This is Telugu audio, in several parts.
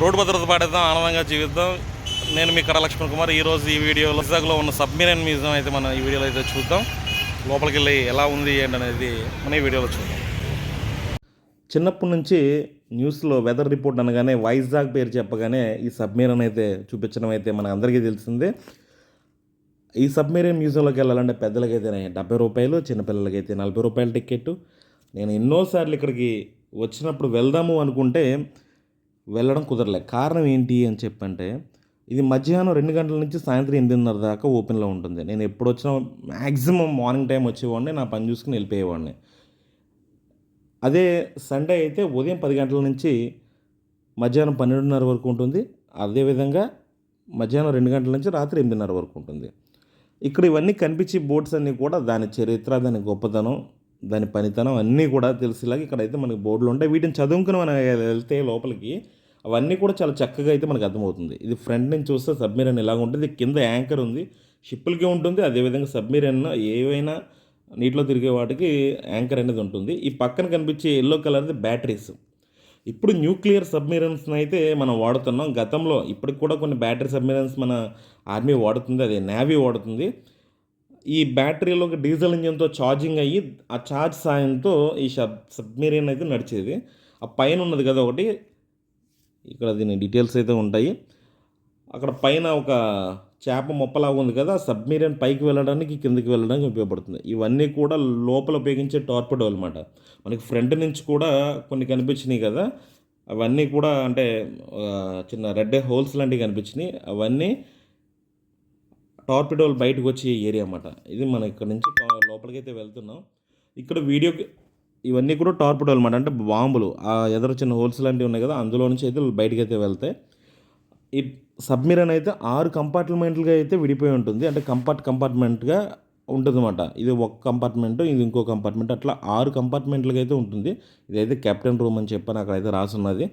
రోడ్డు భద్రత పాడేద్దాం ఆనందంగా జీవిద్దాం. నేను మీ కడ లక్ష్మణ్ కుమార్ ఈరోజు ఈ వీడియోలో విశాఖలో ఉన్న సబ్మెరైన్ మ్యూజియం అయితే మనం ఈ వీడియోలో అయితే చూద్దాం. లోపలికి వెళ్ళి ఎలా ఉంది ఏంటనేది మనం ఈ వీడియోలో చూద్దాం. చిన్నప్పటి నుంచి న్యూస్లో వెదర్ రిపోర్ట్ అనగానే వైజాగ్ పేరు చెప్పగానే ఈ సబ్మెరైన్ అయితే చూపించడం అయితే మన అందరికీ తెలిసిందే. ఈ సబ్మెరైన్ మ్యూజియంలోకి వెళ్ళాలంటే పెద్దలకైతే డెబ్బై రూపాయలు చిన్నపిల్లలకైతే నలభై రూపాయల టికెట్ నేను ఎన్నోసార్లు ఇక్కడికి వచ్చినప్పుడు వెళ్దాము అనుకుంటే వెళ్ళడం కుదరలే. కారణం ఏంటి అని చెప్పంటే ఇది మధ్యాహ్నం రెండు గంటల నుంచి సాయంత్రం ఎనిమిదిన్నర దాకా ఓపెన్లో ఉంటుంది. నేను ఎప్పుడు వచ్చినా మ్యాక్సిమం మార్నింగ్ టైం వచ్చేవాడిని నా పని చూసుకుని వెళ్ళిపోయేవాడిని. అదే సండే అయితే ఉదయం పది గంటల నుంచి మధ్యాహ్నం పన్నెండున్నర వరకు ఉంటుంది. అదేవిధంగా మధ్యాహ్నం రెండు గంటల నుంచి రాత్రి ఎనిమిదిన్నర వరకు ఉంటుంది. ఇక్కడ ఇవన్నీ కనిపించే బోర్డ్స్ అన్నీ కూడా దాని చరిత్ర దాని గొప్పతనం దాని పనితనం అన్నీ కూడా తెలిసేలాగా ఇక్కడైతే మనకి బోర్డులు ఉంటాయి. వీటిని చదువుకుని మనం వెళ్తే లోపలికి అవన్నీ కూడా చాలా చక్కగా అయితే మనకు అర్థమవుతుంది. ఇది ఫ్రంట్ నుంచి చూస్తే సబ్మెరీన్ ఎలాగ ఉంటుంది. కింద యాంకర్ ఉంది. షిప్పులకి ఉంటుంది. అదేవిధంగా సబ్మెరీన్ ఏవైనా నీటిలో తిరిగే వాటికి యాంకర్ అనేది ఉంటుంది. ఈ పక్కన కనిపించే ఎల్లో కలర్ది బ్యాటరీస్ ఇప్పుడు న్యూక్లియర్ సబ్మెరీన్స్ని అయితే మనం వాడుతున్నాం. గతంలో ఇప్పటికి కూడా కొన్ని బ్యాటరీ సబ్మెరీన్స్ మన ఆర్మీ వాడుతుంది. అదే నేవీ వాడుతుంది. ఈ బ్యాటరీలోకి డీజిల్ ఇంజిన్తో ఛార్జింగ్ అయ్యి ఆ ఛార్జ్ సాయంతో ఈ సబ్ సబ్మెరీన్ అయితే నడిచేది. ఆ పైన ఉన్నది కదా ఒకటి. ఇక్కడ దీని డీటెయిల్స్ అయితే ఉంటాయి. అక్కడ పైన ఒక చేప మొప్పలాగా ఉంది కదా సబ్మెరీన్ పైకి వెళ్ళడానికి కిందకి వెళ్ళడానికి ఉపయోగపడుతుంది. ఇవన్నీ కూడా లోపల ఉపయోగించే టార్పిడో అనమాట మనకి ఫ్రంట్ నుంచి కూడా కొన్ని కనిపించినాయి కదా అవన్నీ కూడా అంటే చిన్న రెడ్ హోల్స్ లాంటివి కనిపించినాయి. అవన్నీ టార్పిడోలు బయటకు వచ్చే ఏరియా అన్నమాట. ఇది మనం ఇక్కడ నుంచి లోపలికైతే వెళ్తున్నాం. ఇక్కడ వీడియో ఇవన్నీ కూడా టార్పిడో అనమాట అంటే బాంబులు. ఆ ఎదురు చిన్న హోల్స్ లాంటివి ఉన్నాయి కదా అందులో నుంచి అయితే బయటకు అయితే వెళ్తాయి. ఈ సబ్మిరన్ అయితే ఆరు కంపార్ట్మెంట్లుగా అయితే విడిపోయి ఉంటుంది. అంటే కంపార్ట్ కంపార్ట్మెంట్గా ఉంటుందన్నమాట. ఇది ఒక కంపార్ట్మెంట్ ఇది ఇంకో కంపార్ట్మెంట్ అట్లా ఆరు కంపార్ట్మెంట్లుగా అయితే ఉంటుంది. ఇదైతే కెప్టెన్ రూమ్ అని చెప్పని అక్కడైతే రాసున్నది.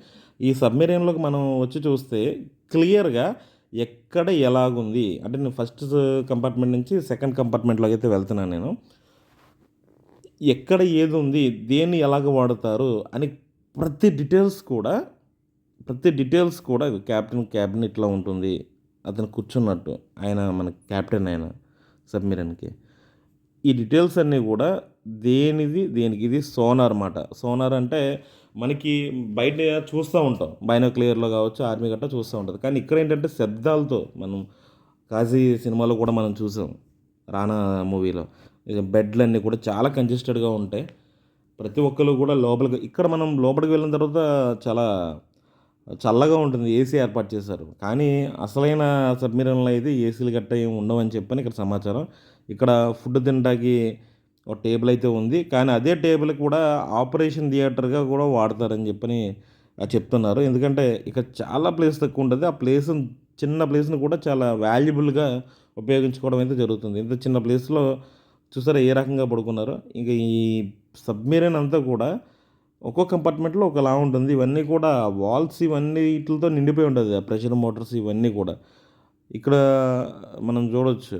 ఈ సబ్మెరీన్లోకి మనం వచ్చి చూస్తే క్లియర్గా ఎక్కడ ఎలాగుంది? అంటే నేను ఫస్ట్ కంపార్ట్మెంట్ నుంచి సెకండ్ కంపార్ట్మెంట్లోకి అయితే వెళ్తున్నాను నేను. ఎక్కడ ఏది ఉంది దేన్ని ఎలాగ వాడతారు అని ప్రతి డీటెయిల్స్ కూడా ప్రతి డీటెయిల్స్ కూడా క్యాప్టెన్ క్యాబినెట్లో ఉంటుంది. అతను కూర్చున్నట్టు. ఆయన మన క్యాప్టెన్ ఆయన సబ్మిరన్కి. ఈ డీటెయిల్స్ అన్నీ కూడా దేనిది దేనికి ఇది సోనార్ అన్నమాట సోనార్ అంటే మనకి బయట చూస్తూ ఉంటాం. బైనోక్లియర్లో కావచ్చు ఆర్మీ గట్టా చూస్తూ ఉంటుంది. కానీ ఇక్కడ ఏంటంటే శబ్దాలతో మనం కాజీ సినిమాలో కూడా మనం చూసాం. రానా మూవీలో. బెడ్లన్నీ కూడా చాలా కంజెస్టెడ్గా ఉంటాయి. ప్రతి ఒక్కరు కూడా లోపలికి ఇక్కడ మనం లోపలికి వెళ్ళిన తర్వాత చాలా చల్లగా ఉంటుంది ఏసీ ఏర్పాటు చేశారు. కానీ అసలైన సబ్మెరీన్లో అయితే ఏసీలు గట్ట ఏమి ఉండవని చెప్పని ఇక్కడ సమాచారం. ఇక్కడ ఫుడ్ తినడానికి ఒక టేబుల్ అయితే ఉంది. కానీ అదే టేబుల్ కూడా ఆపరేషన్ థియేటర్గా కూడా వాడతారని చెప్పని చెప్తున్నారు. ఎందుకంటే ఇక్కడ చాలా ప్లేస్ తక్కువ ఉంటుంది. ఆ ప్లేస్ చిన్న ప్లేస్ని కూడా చాలా వాల్యుబుల్గా ఉపయోగించుకోవడం అయితే జరుగుతుంది. ఇంత చిన్న ప్లేస్లో చూసారా ఏ రకంగా పడుకున్నారో? ఇంకా ఈ సబ్మెరీన్ అంతా కూడా ఒక్కో కంపార్ట్మెంట్లో ఒకలా ఉంటుంది. ఇవన్నీ కూడా వాల్స్ ఇవన్నీ వీటితో నిండిపోయి ఉంటుంది. ఆ ప్రెషర్ మోటార్స్ ఇవన్నీ కూడా. ఇక్కడ మనం చూడవచ్చు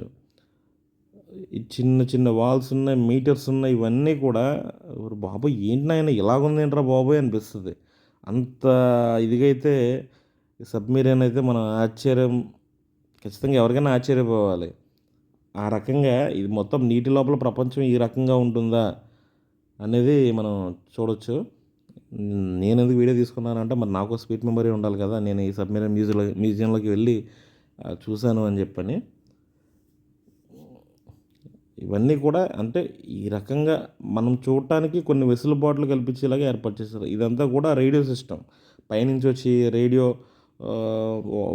ఈ చిన్న చిన్న వాల్స్ ఉన్నాయి మీటర్స్ ఉన్నాయి ఇవన్నీ కూడా బాబు బాబోయ్ ఏంటి నాయన ఇలాగుంది ఏంట్రా బాబోయ్ అనిపిస్తుంది. అంత ఇదిగైతే అయితే సబ్మెరీన్ అయితే మనం ఆశ్చర్యం ఖచ్చితంగా ఎవరికైనా ఆశ్చర్యపోవాలి. ఆ రకంగా ఇది మొత్తం నీటి లోపల ప్రపంచం ఈ రకంగా ఉంటుందా అనేది మనం చూడొచ్చు. నేను ఎందుకు వీడియో తీసుకున్నానంటే మరి నాకు స్వీట్ మెమరీ ఉండాలి కదా. నేను ఈ సబ్మెరీన్ మ్యూజియంలో మ్యూజియంలోకి వెళ్ళి చూశాను అని చెప్పని. ఇవన్నీ కూడా అంటే ఈ రకంగా మనం చూడటానికి కొన్ని వెసులుబాట్లు కల్పించేలాగా ఏర్పాటు చేశారు. ఇదంతా కూడా రేడియో సిస్టమ్. పైనుంచి వచ్చి రేడియో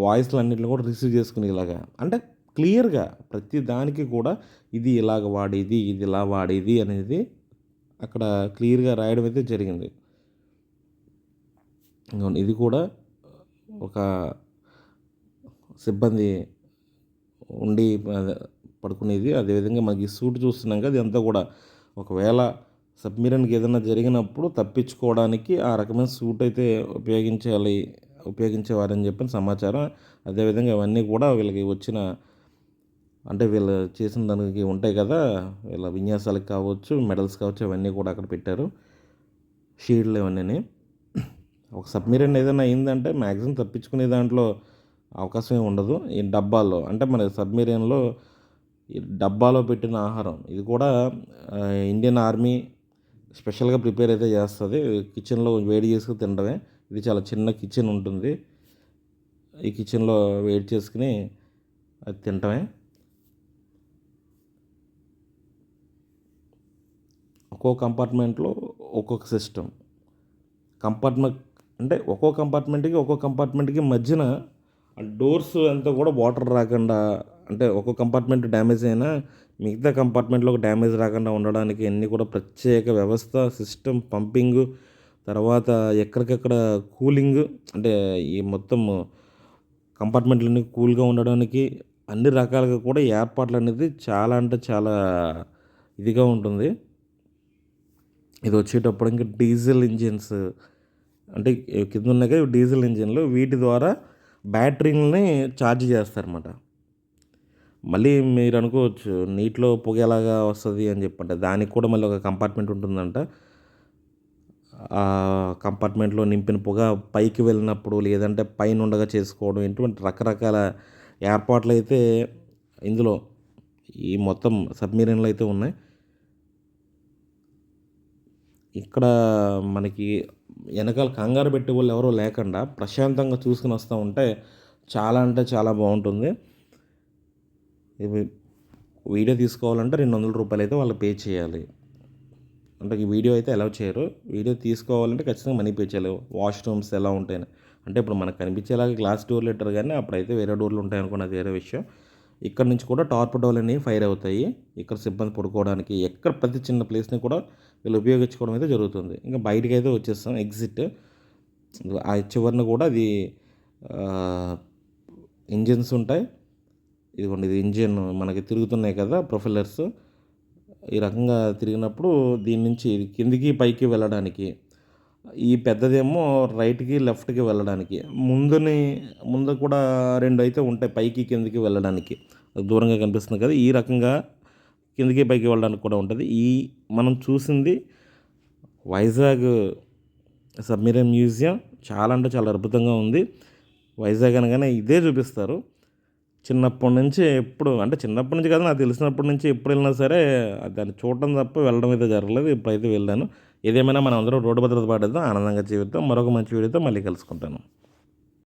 వాయిస్లు అన్నింటిని కూడా రిసీవ్ చేసుకునేలాగా. అంటే క్లియర్గా ప్రతి దానికి కూడా ఇది ఇలాగ వాడేది ఇది ఇలా వాడేది అనేది అక్కడ క్లియర్గా రాయడం అయితే జరిగింది. ఇది కూడా ఒక సిబ్బంది ఉండి అదే పడుకునేది. అదేవిధంగా మనకి సూట్ చూస్తున్నాం కదా ఇదంతా కూడా ఒకవేళ సబ్మిరన్కి ఏదైనా జరిగినప్పుడు తప్పించుకోవడానికి ఆ రకమైన సూట్ అయితే ఉపయోగించాలి ఉపయోగించేవారని చెప్పిన సమాచారం. అదేవిధంగా ఇవన్నీ కూడా వీళ్ళకి వచ్చిన అంటే వీళ్ళు చేసిన దానికి ఉంటాయి కదా వీళ్ళ విన్యాసాలకు కావచ్చు మెడల్స్ కావచ్చు అవన్నీ కూడా అక్కడ పెట్టారు. షీల్డ్లు ఇవన్నీ ఒక సబ్మెరీన్ ఏదైనా అయిందంటే మ్యాక్సిమం తప్పించుకునే దాంట్లో అవకాశం ఏమి ఉండదు. ఈ డబ్బాల్లో అంటే మన సబ్మెరీన్లో ఈ డబ్బాలో పెట్టిన ఆహారం ఇది కూడా ఇండియన్ ఆర్మీ స్పెషల్గా ప్రిపేర్ అయితే చేస్తుంది. కిచెన్లో వేడి చేసుకుని తినడమే. ఇది చాలా చిన్న కిచెన్ ఉంటుంది. ఈ కిచెన్లో వేడి చేసుకుని అది తినటమే ఒక్కో కంపార్ట్మెంట్లో ఒక్కొక్క సిస్టమ్. కంపార్ట్మెంట్ అంటే ఒక్కో కంపార్ట్మెంట్కి ఒక్కో కంపార్ట్మెంట్కి మధ్యన డోర్స్ అంతా కూడా వాటర్ రాకుండా అంటే ఒక్కో కంపార్ట్మెంట్ డ్యామేజ్ అయినా మిగతా కంపార్ట్మెంట్లో ఒక డ్యామేజ్ రాకుండా ఉండడానికి అన్ని కూడా ప్రత్యేక వ్యవస్థ సిస్టమ్ పంపింగ్ తర్వాత ఎక్కడికక్కడ కూలింగ్ అంటే ఈ మొత్తం కంపార్ట్మెంట్లన్నీ కూల్గా ఉండడానికి అన్ని రకాలుగా కూడా ఏర్పాట్లు అనేది చాలా అంటే చాలా ఇదిగా ఉంటుంది. ఇది వచ్చేటప్పుడు ఇంకా డీజిల్ ఇంజిన్స్ అంటే కింద ఉన్నాయి కదా డీజిల్ ఇంజిన్లు వీటి ద్వారా బ్యాటరీలని ఛార్జ్ చేస్తారన్నమాట. మళ్ళీ మీరు అనుకోవచ్చు నీటిలో పొగ ఎలాగా వస్తుంది అని చెప్పంటే దానికి కూడా మళ్ళీ ఒక కంపార్ట్మెంట్ ఉంటుందంట. ఆ కంపార్ట్మెంట్లో నింపిన పొగ పైకి వెళ్ళినప్పుడు లేదంటే పైన ఉండగా చేసుకోవడం ఇటువంటి రకరకాల ఏర్పాట్లు అయితే ఇందులో ఈ మొత్తం సబ్మెరీన్లు అయితే ఉన్నాయి. ఇక్కడ మనకి వెనకాల కంగారు పెట్టే వాళ్ళు ఎవరో లేకుండా ప్రశాంతంగా చూసుకుని వస్తూ ఉంటే చాలా అంటే చాలా బాగుంటుంది. ఇవి వీడియో తీసుకోవాలంటే రెండు వందల రూపాయలు అయితే వాళ్ళు పే చేయాలి. అంటే ఈ వీడియో అయితే అలౌ చేయరు. వీడియో తీసుకోవాలంటే ఖచ్చితంగా మనీ పే చేయాలి. వాష్రూమ్స్ ఎలా ఉంటాయని. అంటే ఇప్పుడు మనకు కనిపించేలాగా గ్లాస్ డోర్లు లెటర్ కానీ అప్పుడైతే వేరే డోర్లు ఉంటాయి అనుకోండి వేరే విషయం. ఇక్కడ నుంచి కూడా టార్పడోలు అనేవి ఫైర్ అవుతాయి. ఇక్కడ సిబ్బంది పడుకోవడానికి ఎక్కడ ప్రతి చిన్న ప్లేస్ని కూడా వీళ్ళు ఉపయోగించుకోవడం అయితే జరుగుతుంది. ఇంకా బయటికి అయితే వచ్చేస్తాం. ఎగ్జిట్. ఆ చివరిన కూడా అది ఇంజిన్స్ ఉంటాయి. ఇదిగోండి ఇది ఇంజిన్ మనకి తిరుగుతున్నాయి కదా ప్రొఫెల్లర్స్ ఈ రకంగా తిరిగినప్పుడు దీని నుంచి కిందికి పైకి వెళ్ళడానికి ఈ పెద్దదేమో రైట్కి లెఫ్ట్కి వెళ్ళడానికి. ముందుని ముందు కూడా రెండు అయితే ఉంటాయి పైకి కిందికి వెళ్ళడానికి. దూరంగా కనిపిస్తుంది కదా ఈ రకంగా కిందకి పైకి వెళ్ళడానికి కూడా ఉంటుంది. ఈ మనం చూసింది వైజాగ్ సబ్మెరీన్ మ్యూజియం. చాలా అంటే చాలా అద్భుతంగా ఉంది. వైజాగ్ అనగానే ఇదే చూపిస్తారు. చిన్నప్పటి నుంచి ఎప్పుడు అంటే చిన్నప్పటి నుంచి కాదు నాకు తెలిసినప్పటి నుంచి ఎప్పుడు వెళ్ళినా సరే దాన్ని చూడటం తప్ప వెళ్ళడం అయితే జరగలేదు. ఇప్పుడైతే వెళ్ళాను. ఏదేమైనా మనం అందరం రోడ్డు భద్రత పాటిద్దాం ఆనందంగా జీవితం మరొక మంచి వీడియోతో మళ్ళీ కలుసుకుంటాను.